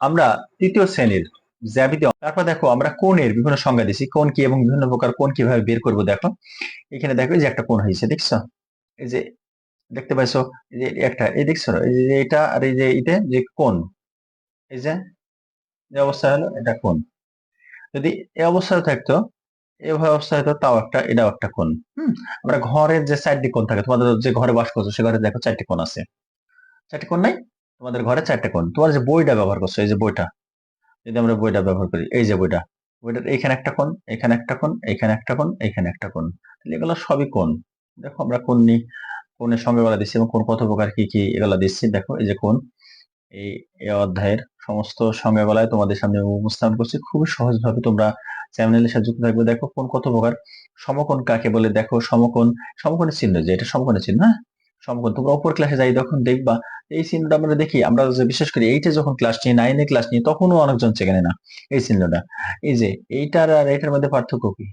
আমরা তৃতীয় শ্রেণির জ্যামিতি তারপর দেখো আমরা কোণের বিভিন্ন সংজ্ঞা দিছি কোন কি এবং বিভিন্ন প্রকার কোন কীভাবে বের করব দেখো। এখানে দেখো যে একটা কোণ হয়েছে, দেখছ? এই যে দেখতে পাইছো? যে একটা, এই দেখছ? এই যে এটা আর এই যে এটা যে কোণ। এই যে অবস্থা হলো এটা কোণ। যদি এই অবস্থায় থাকতো, এভাবে অবস্থা হতো তাও একটা, এটাও একটা কোণ। হুম? আমরা ঘরের যে চারটি কোণ থাকে, তোমাদের যে ঘরে বাস করছ, সে ঘরে দেখো চারটি কোণ আছে। চারটি কোণ নাই? তোমাদের ঘরে চারটে কোণ। তোমার যে বইটা ব্যবহার করছ, এই যে বইটা, যদি আমরা বইটা ব্যবহার করি, এই যে বইটা, বইটার এখানে একটা কোণ, এখানে একটা কোণ, এখানে একটা কোণ, এখানে একটা কোণ। এগুলো সবই কোণ। দেখো আমরা কোণ নি কোণের সঙ্গে বলা দিচ্ছি এবং কোন কত প্রকার কি কি এগুলো দিচ্ছি। দেখো এই যে কোণ, এই অধ্যায়ের সমস্ত সংজ্ঞাগুলাই তোমাদের সামনে উপস্থাপন করছি। খুবই সহজ ভাবে তোমরা চ্যানেলের সাথে যুক্ত থাকবে। দেখো কোন কত প্রকার সমকোণ কাকে বলে? দেখো সমকোণ, সমকোণের চিহ্ন যে, এটা সমকোণের চিহ্ন হ্যাঁ? সমকোণ, তোমরা উপর ক্লাসে যাই, যখন দেখবা এই চিহ্নটা আমরা দেখি, আমরা বিশেষ করে এইটে যখন ক্লাস নিই নাইনে ক্লাস নিই, তখনও অনেকজন চেনে না এই চিহ্নটা এই যে এইটার আর এইটার মধ্যে পার্থক্য কি?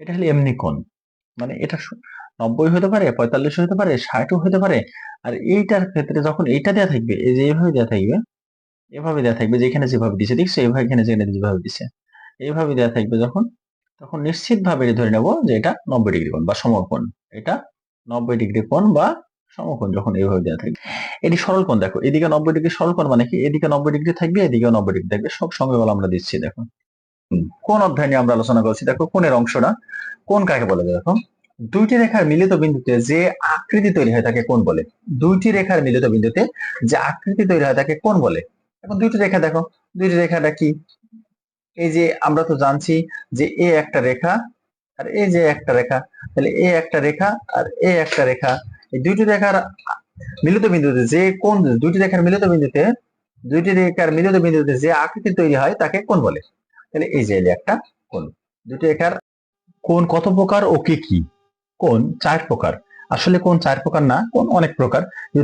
এটা হলো এমনি কোণ। মানে এটা নব্বই হতে পারে, পঁয়তাল্লিশ হতে পারে ষাটও হতে পারে, আর এইটার ক্ষেত্রে যখন এইটা দেওয়া থাকবে, এই যে এইভাবে দেওয়া থাকবে, এভাবে দেওয়া থাকবে, যেখানে যেভাবে দিছে, দেখছ? এইভাবে এখানে যেখানে যেভাবে দিছে। এইভাবে দেওয়া থাকবে যখন, তখন নিশ্চিত ভাবে ধরে নেব যে এটা নব্বই ডিগ্রি কোণ বা সমকোণ। এটা নব্বই ডিগ্রি কোণ বা সমকোণ যখন এইভাবে দেওয়া থাকবে। এটি সরল কোণ দেখো, এদিকে নব্বই ডিগ্রি সরল মানে কি? এদিকে নব্বই ডিগ্রি থাকবে এদিকে নব্বই ডিগ্রি থাকবে। সব সঙ্গে বলে আমরা দিচ্ছি, দেখো। কোন অধ্যায় নিয়ে আমরা আলোচনা করছি? দেখো, কোণের অংশটা। কোন কাকে বলে দেখো দুইটি রেখার মিলিত বিন্দুতে যে আকৃতি তৈরি হয় তাকে কোন বলে। দুইটি রেখার মিলিত বিন্দুতে যে আকৃতি তৈরি হয় তাকে কোন বলে। এখন দুইটি রেখা দেখো, দুইটি রেখাটা কি? এই যে আমরা তো জানছি যে এ একটা রেখা আর এই যে একটা রেখা। তাহলে এ একটা রেখা আর এ একটা রেখা। এই দুইটি রেখার মিলিত বিন্দুতে যে কোন দুইটি রেখার মিলিত বিন্দুতে, দুইটি রেখার মিলিত বিন্দুতে যে আকৃতি তৈরি হয়, তাকে কোন বলে। তাহলে এই যে একটা কোন দুটি রেখার কোন কত প্রকার ও কি কি? কোন চার প্রকার। আসলে কোন চার প্রকার না, কোন অনেক প্রকার।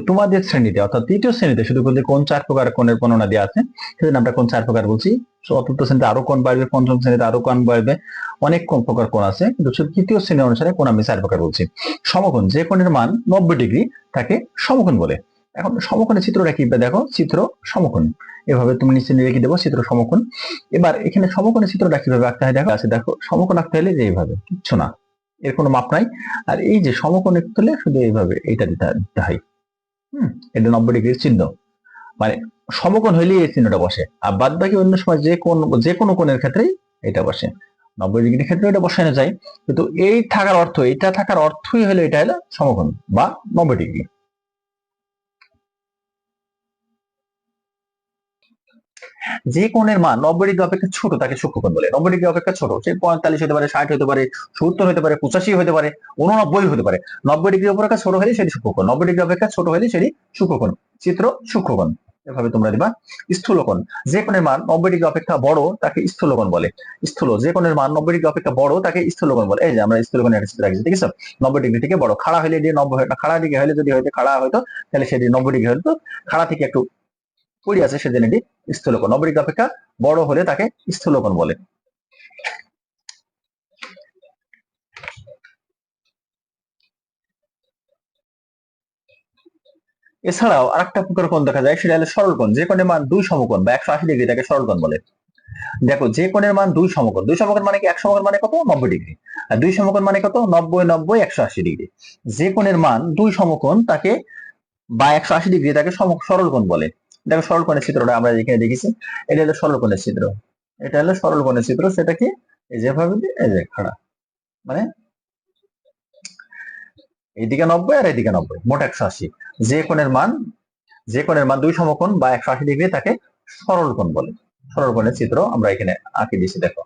তোমাদের শ্রেণীতে, অর্থাৎ তৃতীয় শ্রেণীতে, শুধু বলতে কোন চার প্রকার কোণের বর্ণনা দেওয়া আছে সেজন্য আমরা কোন চার প্রকার বলছি। চতুর্থ শ্রেণীতে আরও কোণ বাড়বে, পঞ্চম শ্রেণীতে আরও কোণ বাড়বে, অনেক কোন প্রকার কোন আছে, কিন্তু তৃতীয় শ্রেণি অনুসারে কোণ আমি চার প্রকার বলছি। সমকোণ, যে কোণের মান নব্বই ডিগ্রি, তাকে সমকোণ বলে। এখন সমকোণের চিত্রটা কি দেখো? চিত্র সমকোণ। এভাবে তুমি নিচে রেখে দেবো চিত্র সমকোণ। এবার এখানে সমকোণের চিত্রটা কীভাবে আঁকতে হয় দেখো? আছে দেখো, সমকোণ আঁকতে হলে এইভাবে, কিচ্ছু না। এর কোনো মাপ নাই। আর এই যে সমকোণ একটু শুধু এইভাবে এটা দিতে দিতে হয়। হম, এটা নব্বই ডিগ্রির চিহ্ন। মানে সমকোণ হইলেই এই চিহ্নটা বসে। আর বাদ বাকি অন্য সময় যে কোন, যে কোনো কোণের ক্ষেত্রেই এটা বসে। নব্বই ডিগ্রির ক্ষেত্রে এটা বসানো যায়। কিন্তু এই থাকার অর্থ এটা থাকার অর্থই হলো এটা হলো সমকোণ বা নব্বই ডিগ্রি। যে কোণের মান নব্বই ডিগ্রি অপেক্ষা ছোট, তাকে সূক্ষ্মকোণ বলে। নব্বই ডিগ্রি অপেক্ষা ছোট, সে পঁয়তাল্লিশ হতে পারে, ষাট হতে পারে, সত্তর হতে পারে, পঁচাশি হতে পারে, উননব্বই হতে পারে। নব্বই ডিগ্রি অপেক্ষা ছোট হলে সেটি সূক্ষ্মকোণ, নব্বই ডিগ্রি অপেক্ষা ছোট হলে সেটি সূক্ষ্মকোণ। চিত্র সূক্ষ্মকোণ। এভাবে তোমরা দিবা স্থূলকোণ, যে কোণের মান নব্বই ডিগ্রি অপেক্ষা বড়, তাকে স্থূলকোণ বলে। স্থূল, যে কোণের মান নব্বই ডিগ্রি অপেক্ষা বড়, তাকে স্থূলকোণ বলে। এই যে আমরা স্থূলকোণের একটা চিত্র রাখছি ঠিক আছে নব্বই ডিগ্রি থেকে বড়। খাড়া হলে দিয়ে নব্বই খাড়া দিকে হলে যদি হয়তো খাড়া হয়তো, তাহলে সেটি নব্বই ডিগ্রি হতো খাড়া থেকে একটু পড়ে আছে সেদিন এটি নব্বই অপেক্ষা বড় হলে তাকে স্থূলকোণ বলে। এছাড়াও আরেকটা প্রকার কোণ দেখা যায়, সেটা হলো সরল যে কোণের মান দুই সমকোণ বা একশো আশি ডিগ্রি তাকে সরল বলে। দেখো, যে কোণের মান দুই সমকোণ দুই সমকোণ মানে কি? এক সমকোণ মানে কত? নব্বই ডিগ্রি আর দুই সমকোণ মানে কত? নব্বই নব্বই, একশো আশি ডিগ্রি যে কোণের মান দুই সমকোণ তাকে বা একশো আশি ডিগ্রি তাকে সরল বলে। দেখো সরল কোণের চিত্রটা আমরা এখানে দেখেছি, এটা হলো সরল কোণের চিত্র এটা হলো সরল কোণের চিত্র সেটা কি এই যেভাবে ভাবে এই যে খাড়া। মানে এইদিকে নব্বই আর এইদিকে নব্বই, মোট একশো আশি। যে কোণের মান, যে কোণের মান দুই সমকোণ বা একশো আশি ডিগ্রি, তাকে সরল কোণ বলে। সরল কোণের চিত্র আমরা এখানে আঁকি দিয়েছি, দেখো।